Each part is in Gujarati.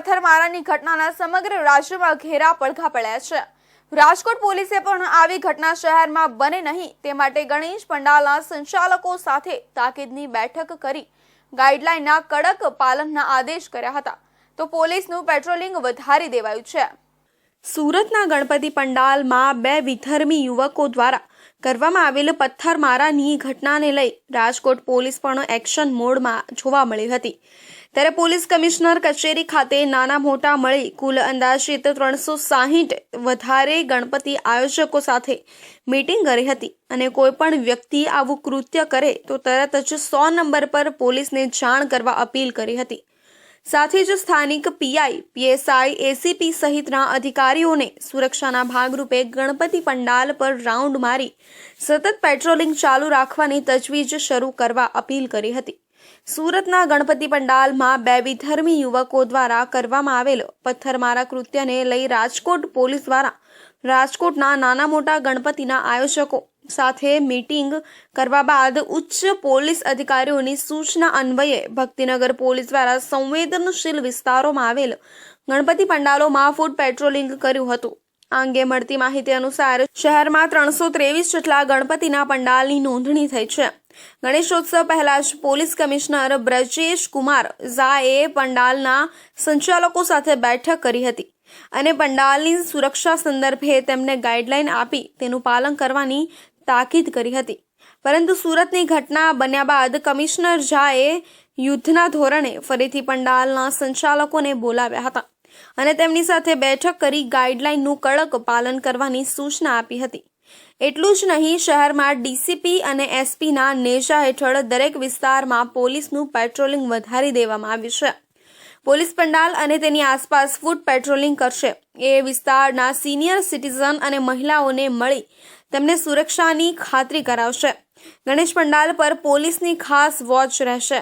પથ્થરમારાની ઘટનાના સમગ્ર રાજ્યમાં ઘેરા પડઘા પડ્યા છે. રાજકોટ પોલીસે પણ આવી ઘટના શહેરમાં બને નહીં, તે માટે ગણેશ પંડાલના સંચાલકો સાથે તાકીદની બેઠક કરી ગાઈડલાઈનના કડક પાલનના આદેશ કર્યા હતા. તો પોલીસનું પેટ્રોલિંગ વધારી દેવાયું છે. સુરતના ગણપતિ પંડાલમાં બે વિધર્મી યુવકો દ્વારા કરવામાં આવેલ પથ્થરમારાની ઘટનાને લઈ રાજકોટ પોલીસ પણ એક્શન મોડમાં જોવા મળી હતી. ત્યારે પોલીસ કમિશનર કચેરી ખાતે નાના મોટા મળી કુલ અંદાજિત ત્રણસો સાહીઠ વધારે ગણપતિ આયોજકો સાથે મીટિંગ કરી હતી. અને કોઈ પણ વ્યક્તિ આવું કૃત્ય કરે તો તરત જ સો નંબર પર પોલીસને જાણ કરવા અપીલ કરી હતી. સાથે જ સ્થાનિક પીઆઈ, પીએસઆઈ, એસીપી સહિતના અધિકારીઓને સુરક્ષાના ભાગરૂપે ગણપતિ પંડાલ પર રાઉન્ડ મારી સતત પેટ્રોલિંગ ચાલુ રાખવાની તજવીજ શરૂ કરવા અપીલ કરી હતી. સુરતના ગણપતિ પંડાલમાં બે વિધર્મી યુવકો દ્વારા કરવામાં આવેલ પથ્થરમારા કૃત્યને લઈ રાજકોટ પોલીસ દ્વારા, રાજકોટના નાના મોટા ગણપતિના આયોજકો સાથે મીટિંગ કરવા બાદ ઉચ્ચ પોલીસ અધિકારીઓની સૂચના અન્વયે ભક્તિનગર પોલીસ દ્વારા સંવેદનશીલ વિસ્તારોમાં આવેલ ગણપતિ પંડાલોમાં ફૂડ પેટ્રોલિંગ કર્યું હતું. આ અંગે મળતી માહિતી અનુસાર શહેરમાં ત્રણસો ત્રેવીસ જેટલા ગણપતિના પંડાલની નોંધણી થઈ છે. ગણેશોત્સવ પહેલા જ પોલીસ કમિશનર બ્રજેશ કુમાર ઝાએ પંડાલના સંચાલકો સાથે બેઠક કરી હતી અને પંડાલની સુરક્ષા સંદર્ભે તેમને ગાઈડલાઈન આપી તેનું પાલન કરવાની તાકીદ કરી હતી. પરંતુ સુરતની ઘટના બન્યા બાદ કમિશનર ઝાએ યુદ્ધના ધોરણે ફરીથી પંડાલના સંચાલકોને બોલાવ્યા હતા અને તેમની સાથે બેઠક કરી ગાઈડલાઈનનું કડક પાલન કરવાની સૂચના આપી હતી. એટલું જ નહીં, શહેરમાં ડીસીપી અને એસપીના નેજા હેઠળ દરેક વિસ્તારમાં પોલીસનું પેટ્રોલિંગ વધારી દેવામાં આવ્યું છે. પોલીસ પંડાલ અને તેની આસપાસ ફૂટ પેટ્રોલિંગ કરશે. એ વિસ્તારના સિનિયર સિટીઝન અને મહિલાઓને મળી તેમને સુરક્ષાની ખાતરી કરાવશે. ગણેશ પંડાલ પર પોલીસની ખાસ વોચ રહેશે.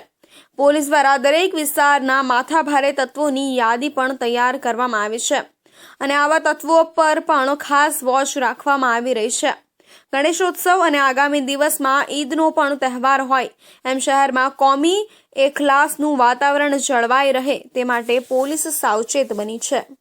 પોલીસ દ્વારા દરેક વિસ્તારના માથાભારે તત્વોની યાદી પણ તૈયાર કરવામાં આવી છે. અને આવા તત્વો પર પણ ખાસ વોચ રાખવામાં આવી રહી છે. ગણેશોત્સવ અને આગામી દિવસમાં ઈદનો પણ તહેવાર હોય. એમ શહેરમાં કોમી એખલાસનું વાતાવરણ જળવાઈ રહે તે માટે પોલીસ સાવચેત બની છે.